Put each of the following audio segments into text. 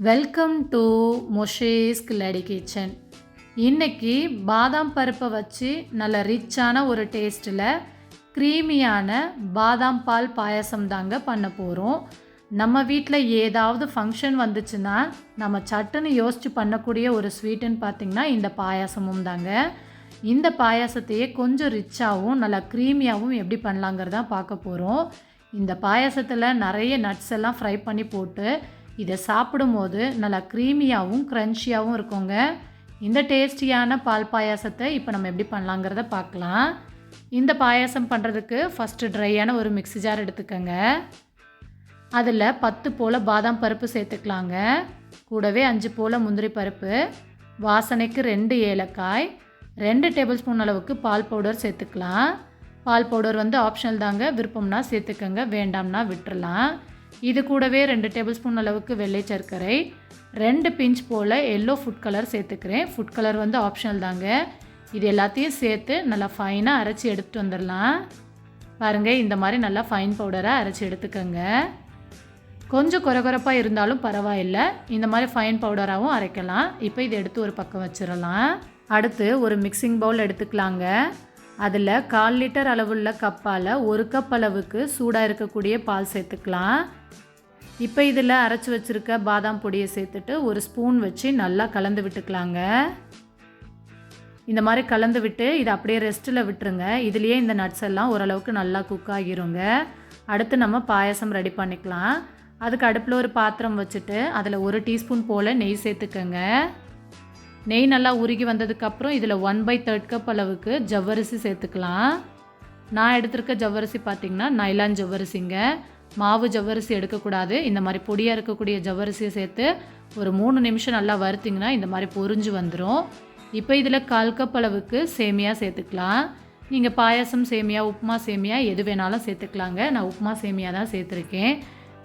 Welcome to Moshe's Killadi kitchen இன்னைக்கு பாதாம் பருப்பை வச்சு நல்ல ரிச்சான ஒரு டேஸ்ட்டில் க்ரீமியான பாதாம் பால் பாயாசம் தாங்க பண்ண போகிறோம் நம்ம வீட்டில் ஏதாவது ஃபங்க்ஷன் வந்துச்சுன்னா நம்ம சட்டுன்னு யோசித்து பண்ணக்கூடிய ஒரு ஸ்வீட்டுன்னு பார்த்திங்கன்னா இந்த பாயாசமும் தாங்க. இந்த பாயாசத்தையே கொஞ்சம் ரிச்சாகவும் நல்லா க்ரீமியாகவும் எப்படி பண்ணலாங்கிறதா பார்க்க போகிறோம் இந்த பாயாசத்தில் நிறைய நட்ஸ் எல்லாம் ஃப்ரை பண்ணி போட்டு இதை சாப்பிடும்போது நல்லா க்ரீமியாகவும் க்ரன்ச்சியாகவும் இருக்குங்க. இந்த டேஸ்டியான பால் பாயாசத்தை இப்போ நம்ம எப்படி பண்ணலாங்கிறத பார்க்கலாம். இந்த பாயாசம் பண்ணுறதுக்கு ஃபஸ்ட்டு ட்ரையான ஒரு மிக்ஸி ஜார் எடுத்துக்கோங்க. அதில் பத்து போல் பாதாம் பருப்பு சேர்த்துக்கலாங்க. கூடவே அஞ்சு போல் முந்திரி பருப்பு வாசனைக்கு ரெண்டு ஏலக்காய் ரெண்டு டேபிள் ஸ்பூன் அளவுக்கு பால் பவுடர் சேர்த்துக்கலாம். பால் பவுடர் வந்து ஆப்ஷனல் தாங்க. விருப்பம்னா சேர்த்துக்கங்க வேண்டாம்னா விட்டுறலாம். இது கூடவே ரெண்டு டேபிள் ஸ்பூன் அளவுக்கு வெள்ளை சர்க்கரை ரெண்டு பிஞ்ச் போல் எல்லோ ஃபுட் கலர் சேர்த்துக்கிறேன். ஃபுட் கலர் வந்து ஆப்ஷனல் தாங்க. இது எல்லாத்தையும் சேர்த்து நல்லா ஃபைனாக அரைச்சி எடுத்துகிட்டு வந்துடலாம். பாருங்கள் இந்த மாதிரி நல்லா ஃபைன் பவுடராக அரைச்சி எடுத்துக்கோங்க. கொஞ்சம் குறகுறப்பாக இருந்தாலும் பரவாயில்லை. இந்த மாதிரி ஃபைன் பவுடராகவும் அரைக்கலாம். இப்போ இதை எடுத்து ஒரு பக்கம் வச்சிடலாம். அடுத்து ஒரு மிக்சிங் பவுல் எடுத்துக்கலாங்க. அதில் கால் லிட்டர் அளவுள்ள கப்பால் ஒரு கப் அளவுக்கு சூடாக இருக்கக்கூடிய பால் சேர்த்துக்கலாம். இப்போ இதில் அரைச்சி வச்சுருக்க பாதாம் பொடியை சேர்த்துட்டு ஒரு ஸ்பூன் வச்சு நல்லா கலந்து விட்டுக்கலாங்க. இந்த மாதிரி கலந்து விட்டு இதை அப்படியே ரெஸ்ட்டில் விட்டுருங்க. இதுலேயே இந்த நட்ஸ் எல்லாம் ஓரளவுக்கு நல்லா குக் ஆகிருங்க. அடுத்து நம்ம பாயசம் ரெடி பண்ணிக்கலாம். அதுக்கு அடுப்பில் ஒரு பாத்திரம் வச்சுட்டு அதில் ஒரு டீஸ்பூன் போல் நெய் சேர்த்துக்கோங்க. நெய் நல்லா உருகி வந்ததுக்கப்புறம் இதில் ஒன் பை தேர்ட் கப் அளவுக்கு ஜவ்வரிசி சேர்த்துக்கலாம். நான் எடுத்திருக்க ஜவ்வரிசி பார்த்திங்கன்னா நைலான் ஜவ்வரிசிங்க. மாவு ஜவ்வரிசி எடுக்கக்கூடாது. இந்த மாதிரி பொடியாக இருக்கக்கூடிய ஜவ்வரிசியை சேர்த்து ஒரு மூணு நிமிஷம் நல்லா வறுத்திங்கன்னா இந்த மாதிரி பொரிஞ்சு வந்துடும் இப்போ இதில் கால் கப் அளவுக்கு சேமியா சேர்த்துக்கலாம். நீங்கள் பாயாசம் சேமியா உப்புமா சேமியா எது வேணாலும் சேர்த்துக்கலாங்க. நான் உப்புமா சேமியா தான் சேர்த்துருக்கேன்.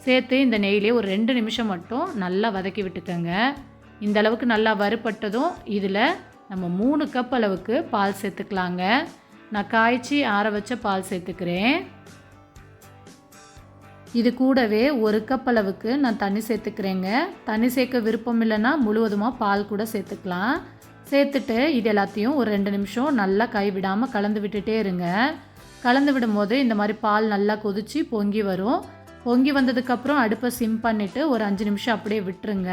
சேர்த்து இந்த நெய்லேயே ஒரு ரெண்டு நிமிஷம் மட்டும் நல்லா வதக்கி விட்டுக்கோங்க. இந்த அளவுக்கு நல்லா வறுபட்டதும் இதில் நம்ம மூணு கப் அளவுக்கு பால் சேர்த்துக்கலாங்க. நான் காய்ச்சி ஆற வச்ச பால் சேர்த்துக்கிறேன். இது கூடவே ஒரு கப் அளவுக்கு நான் தண்ணி சேர்த்துக்கிறேங்க. தண்ணி சேர்க்க விருப்பம் இல்லைன்னா முழுவதுமாக பால் கூட சேர்த்துக்கலாம். சேர்த்துட்டு இது எல்லாத்தையும் ஒரு ரெண்டு நிமிஷம் நல்லா கை விடாமல் கலந்து விட்டுட்டே இருங்க. கலந்து விடும்போது இந்த மாதிரி பால் நல்லா கொதித்து பொங்கி வரும். பொங்கி வந்ததுக்கப்புறம் அடுப்பை சிம் பண்ணிவிட்டு ஒரு அஞ்சு நிமிஷம் அப்படியே விட்டுருங்க.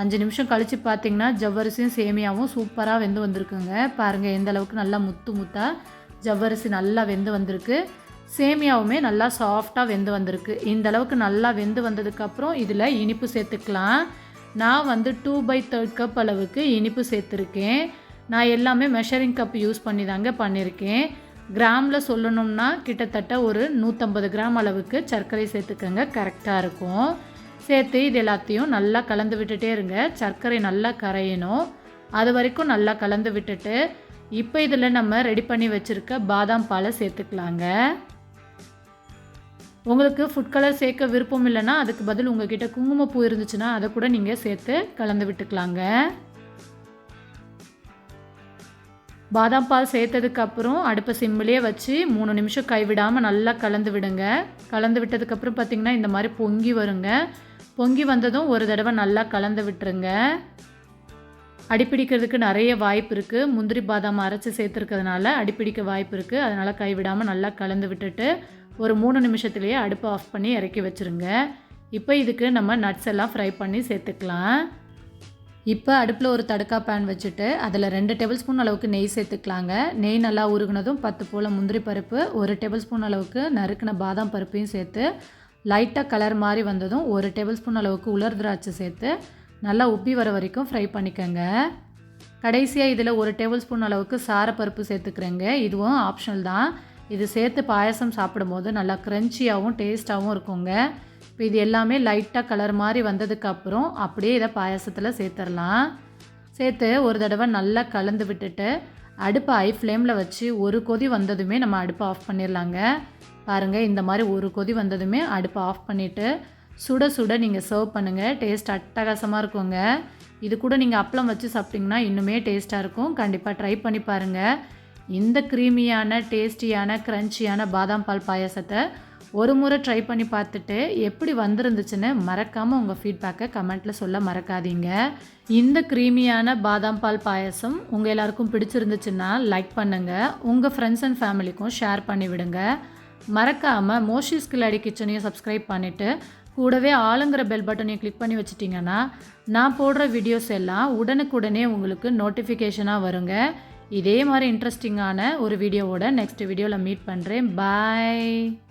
அஞ்சு நிமிஷம் கழித்து பார்த்தீங்கன்னா ஜவ்வரிசியும் சேமியாவும் சூப்பராக வெந்து வந்திருக்குங்க. பாருங்கள் எந்த அளவுக்கு நல்லா முத்து முத்தாக ஜவ்வரிசி நல்லா வெந்து வந்திருக்கு. சேமியாவுமே நல்லா சாஃப்டாக வெந்து வந்திருக்கு. இந்த அளவுக்கு நல்லா வெந்து வந்ததுக்கப்புறம் இதில் இனிப்பு சேர்த்துக்கலாம். நான் வந்து டூ பை தேர்ட் கப் அளவுக்கு இனிப்பு சேர்த்துருக்கேன். நான் எல்லாமே மெஷரிங் கப் யூஸ் பண்ணி தாங்க பண்ணியிருக்கேன் கிராமில் சொல்லணும்னா கிட்டத்தட்ட ஒரு நூற்றம்பது கிராம் அளவுக்கு சர்க்கரை சேர்த்துக்கோங்க. கரெக்டாக இருக்கும். சேர்த்து இது எல்லாத்தையும் நல்லா கலந்து விட்டுட்டே இருங்க. சர்க்கரை நல்லா கரையணும். அது வரைக்கும் நல்லா கலந்து விட்டுட்டு இப்போ இதில் நம்ம ரெடி பண்ணி வச்சுருக்க பாதாம் பாலை சேர்த்துக்கலாங்க. உங்களுக்கு ஃபுட் கலர் சேர்க்க விருப்பம் இல்லைன்னா அதுக்கு பதில் உங்ககிட்ட குங்குமப்பூ இருந்துச்சுன்னா அதை கூட நீங்கள் சேர்த்து கலந்து விட்டுக்கலாங்க. பாதாம் பால் சேர்த்ததுக்கப்புறம் அடுப்பை சிம்மிலே வச்சு மூணு நிமிஷம் கைவிடாமல் நல்லா கலந்து விடுங்க. கலந்து விட்டதுக்கப்புறம் பார்த்திங்கன்னா இந்த மாதிரி பொங்கி வருங்க. பொங்கி வந்ததும் ஒரு தடவை நல்லா கலந்து விட்டுருங்க. அடிப்பிடிக்கிறதுக்கு நிறைய வாய்ப்பு இருக்குது முந்திரி பாதாம் அரைச்சி சேர்த்துருக்கிறதுனால அடிப்பிடிக்க வாய்ப்பு இருக்குது அதனால் கைவிடாமல் நல்லா கலந்து விட்டுட்டு ஒரு மூணு நிமிஷத்துலேயே அடுப்பை ஆஃப் பண்ணி இறக்கி வச்சுருங்க. இப்போ இதுக்கு நம்ம நட்ஸ் எல்லாம் ஃப்ரை பண்ணி சேர்த்துக்கலாம். இப்போ அடுப்பில் ஒரு தடுக்கா பேன் வச்சுட்டு அதில் ரெண்டு டேபிள் ஸ்பூன் அளவுக்கு நெய் சேர்த்துக்கலாங்க. நெய் நல்லா உருகுனதும் பத்து போல் முந்திரி பருப்பு ஒரு டேபிள் ஸ்பூன் அளவுக்கு நறுக்கின பாதாம் பருப்பையும் சேர்த்து லைட்டாக கலர் மாதிரி வந்ததும் ஒரு டேபிள் ஸ்பூன் அளவுக்கு உலர் திராட்சை சேர்த்து நல்லா உப்பி வர வரைக்கும் ஃப்ரை பண்ணிக்கோங்க. கடைசியாக இதில் ஒரு டேபிள் ஸ்பூன் அளவுக்கு சாரப்பருப்பு சேர்த்துக்கிறேங்க. இதுவும் ஆப்ஷனல் தான். இது சேர்த்து பாயசம் சாப்பிடும்போது நல்லா க்ரன்ச்சியாகவும் டேஸ்ட்டாகவும் இருக்குங்க. இப்போ இது எல்லாமே லைட்டாக கலர் மாதிரி வந்ததுக்கப்புறம் அப்படியே இதை பாயசத்தில் சேர்த்துடலாம் சேர்த்து ஒரு தடவை நல்லா கலந்து விட்டுட்டு அடுப்பை ஐ ஃப்ளேமில் வச்சு ஒரு கொதி வந்ததுமே நம்ம அடுப்பை ஆஃப் பண்ணிடலாங்க பாருங்கள் இந்த மாதிரி ஒரு கொதி வந்ததுமே அடுப்பை ஆஃப் பண்ணிவிட்டு சுட சுட நீங்கள் சர்வ் பண்ணுங்கள் டேஸ்ட் அட்டகாசமாக இருக்குங்க. இது கூட நீங்கள் அப்பளம் வச்சு சாப்பிட்டிங்கன்னா இன்னுமே டேஸ்ட்டாக இருக்கும். கண்டிப்பாக ட்ரை பண்ணி பாருங்கள் இந்த க்ரீமியான டேஸ்டியான க்ரன்ச்சியான பாதாம் பால் பாயாசத்தை ஒரு முறை ட்ரை பண்ணி பார்த்துட்டு எப்படி வந்திருந்துச்சுன்னு மறக்காமல் உங்கள் ஃபீட்பேக்கை கமெண்ட்டில் சொல்ல மறக்காதீங்க. இந்த க்ரீமியான பாதாம் பால் பாயசம் உங்கள் எல்லாருக்கும் பிடிச்சிருந்துச்சுன்னா லைக் பண்ணுங்கள் உங்கள் ஃப்ரெண்ட்ஸ் அண்ட் ஃபேமிலிக்கும் ஷேர் பண்ணி விடுங்க மறக்காமல் மோஷிஸ் கில்லாடி கிச்சனையும் சப்ஸ்கிரைப் பண்ணிவிட்டு கூடவே ஆளுங்கிற பெல் பட்டனையும் கிளிக் பண்ணி வச்சுட்டிங்கன்னா நான் போடுற வீடியோஸ் எல்லாம் உடனுக்குடனே உங்களுக்கு நோட்டிஃபிகேஷனாக வருங்க. இதே மாதிரி இன்ட்ரெஸ்டிங்கான ஒரு வீடியோவோட நெக்ஸ்ட் வீடியோவில் மீட் பண்ணுறேன் பாய்